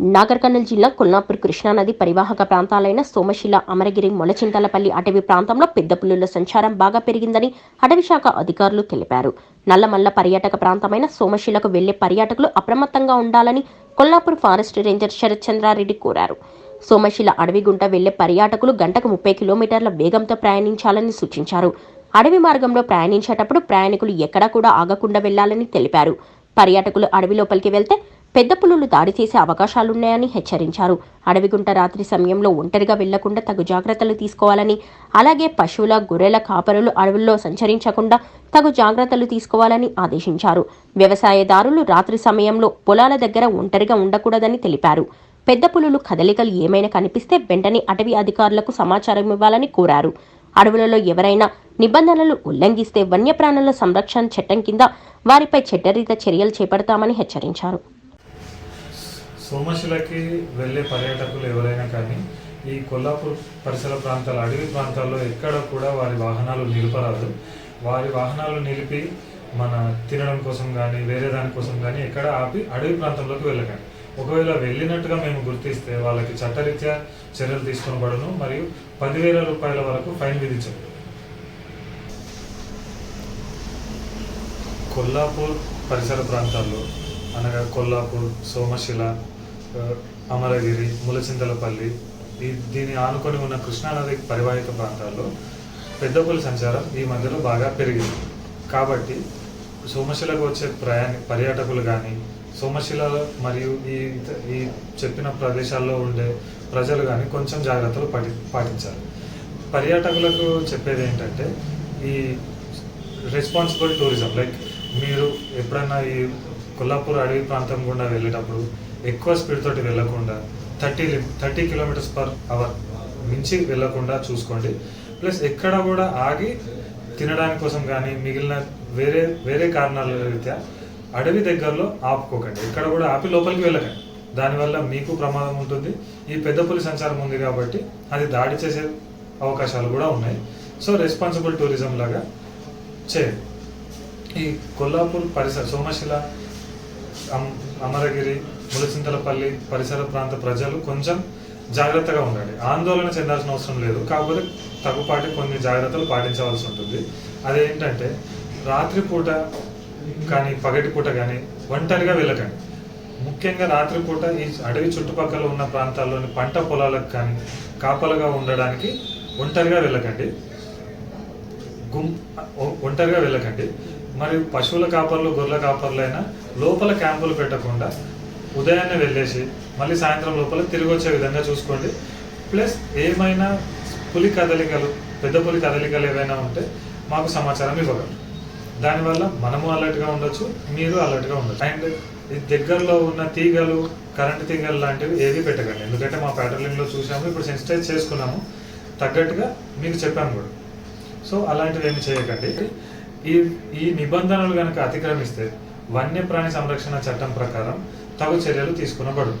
నాగర్ కర్నూలు జిల్లా కొల్లాపూర్ కృష్ణానది పరివాహక ప్రాంతాలైన సోమశిల అమరగిరి మొలచింతలపల్లి అటవీ ప్రాంతంలో పెద్ద పులుల సంచారం బాగా పెరిగిందని అటవీ శాఖ అధికారులు తెలిపారు. నల్లమల్ల పర్యాటక ప్రాంతమైన సోమశిలకు వెళ్ళే పర్యాటకులు అప్రమత్తంగా ఉండాలని కొల్లాపూర్ ఫారెస్ట్ రేంజర్ శరత్ చంద్రారెడ్డి కోరారు. సోమశిల అడవి గుంట వెళ్ళే పర్యాటకులు గంటకు ముప్పై కిలోమీటర్ల వేగంతో ప్రయాణించాలని సూచించారు. అడవి మార్గంలో ప్రయాణించేటప్పుడు ప్రయాణికులు ఎక్కడా కూడా ఆగకుండా వెళ్ళాలని తెలిపారు. పర్యాటకులు అడవి లోపలికి వెళ్తే పెద్ద పులులు దాడి చేసే అవకాశాలున్నాయని హెచ్చరించారు. అడవిగుంట రాత్రి సమయంలో ఒంటరిగా వెళ్ళకుండా తగు జాగ్రత్తలు తీసుకోవాలని అలాగే పశువుల గొర్రెల కాపరులు అడవుల్లో సంచరించకుండా తగు జాగ్రత్తలు తీసుకోవాలని ఆదేశించారు. వ్యవసాయదారులు రాత్రి సమయంలో పొలాల దగ్గర ఒంటరిగా ఉండకూడదని తెలిపారు. పెద్ద పులులు కదలికలు ఏమైనా కనిపిస్తే వెంటనే అటవీ అధికారులకు సమాచారం ఇవ్వాలని కోరారు. అడవులలో ఎవరైనా నిబంధనలు ఉల్లంఘిస్తే వన్యప్రాణుల సంరక్షణ చట్టం కింద వారిపై చట్టరీత చర్యలు చేపడతామని హెచ్చరించారు. సోమశిలకి వెళ్ళే పర్యాటకులు ఎవరైనా కానీ ఈ కొల్లాపూర్ పరిసర ప్రాంతాల అడవి ప్రాంతాల్లో ఎక్కడ కూడా వారి వాహనాలు నిలపరాదు. వారి వాహనాలు నిలిపి మన తినడం కోసం కానీ వేరే దానికోసం కానీ ఎక్కడ ఆపి అడవి ప్రాంతంలోకి వెళ్ళకండి. ఒకవేళ వెళ్ళినట్టుగా మేము గుర్తిస్తే వాళ్ళకి చట్టరీత్యా చర్యలు తీసుకొనబడును మరియు పదివేల రూపాయల వరకు ఫైన్ విధించబడు కొల్లాపూర్ పరిసర ప్రాంతాల్లో అనగా కొల్లాపూర్ సోమశిల అమరగిరి ములసిందలపల్లి. ఈ దీని ఆనుకొని ఉన్న కృష్ణానది పరివాహిక ప్రాంతాల్లో పెద్దపుల సంచారం ఈ మధ్యలో బాగా పెరిగింది. కాబట్టి సోమశిలకు వచ్చే ప్రయాణి పర్యాటకులు కానీ సోమశిల మరియు ఈ ఈ చెప్పిన ప్రదేశాల్లో ఉండే ప్రజలు కానీ కొంచెం జాగ్రత్తలు పాటి పాటించాలి. పర్యాటకులకు చెప్పేది ఏంటంటే ఈ రెస్పాన్సిబుల్ టూరిజం లైక్ మీరు ఎప్పుడైనా ఈ కొల్లాపూర్ అడవి ప్రాంతం గుండా వెళ్ళేటప్పుడు ఎక్కువ స్పీడ్ తోటి వెళ్ళకుండా thirty thirty kilometres per hour మించి వెళ్ళకుండా చూసుకోండి. ప్లస్ ఎక్కడ కూడా ఆగి తినడానికి కోసం కానీ మిగిలిన వేరే వేరే కారణాల రీత్యా అడవి దగ్గరలో ఆపుకోకండి. ఎక్కడ కూడా ఆపి లోపలికి వెళ్ళకండి. దానివల్ల మీకు ప్రమాదం ఉంటుంది. ఈ పెద్ద పులి సంచారం ఉంది కాబట్టి అది దాడి చేసే అవకాశాలు కూడా ఉన్నాయి. సో రెస్పాన్సిబుల్ టూరిజం లాగా చేయండి. ఈ కొల్లాపూర్ పరిసర సోమశిల అమరగిరి ములసింతలపల్లి పరిసర ప్రాంత ప్రజలు కొంచెం జాగ్రత్తగా ఉండండి. ఆందోళన చెందాల్సిన అవసరం లేదు. కాకపోతే తగుపాటి కొన్ని జాగ్రత్తలు పాటించవలసి ఉంటుంది. అదేంటంటే రాత్రిపూట కానీ పగటిపూట కానీ ఒంటరిగా వెళ్ళకండి. ముఖ్యంగా రాత్రిపూట ఈ అడవి చుట్టుపక్కల ఉన్న ప్రాంతాల్లోని పంట పొలాలకు కానీ కాపలుగా ఉండడానికి ఒంటరిగా వెళ్ళకండి. గుం ఒంటరిగా వెళ్ళకండి. మరియు పశువుల కాపర్లు గొర్రెల కాపర్లు అయినా లోపల క్యాంపులు పెట్టకుండా ఉదయాన్నే వెళ్ళేసి మళ్ళీ సాయంత్రం లోపల తిరిగి వచ్చే విధంగా చూసుకోండి. ప్లస్ ఏమైనా పులి కదలికలు పెద్ద పులి కదలికలు ఏవైనా ఉంటే మాకు సమాచారం ఇవ్వగలరు. దానివల్ల మనము అలర్ట్గా ఉండొచ్చు మీరు అలర్ట్గా ఉండొచ్చు. అండ్ ఈ దగ్గరలో ఉన్న తీగలు కరెంట్ తీగలు లాంటివి ఏవి పెట్టకండి. ఎందుకంటే మా ప్యాటర్లింగ్లో చూసాము ఇప్పుడు సెన్సిటైజ్ చేసుకున్నాము. తగ్గట్టుగా మీకు చెప్పాము కూడా. సో అలాంటివి ఏమి చేయకండి. ఈ ఈ నిబంధనలు కనుక అతిక్రమిస్తే వన్యప్రాణి సంరక్షణ చట్టం ప్రకారం తగు చర్యలు తీసుకునబడు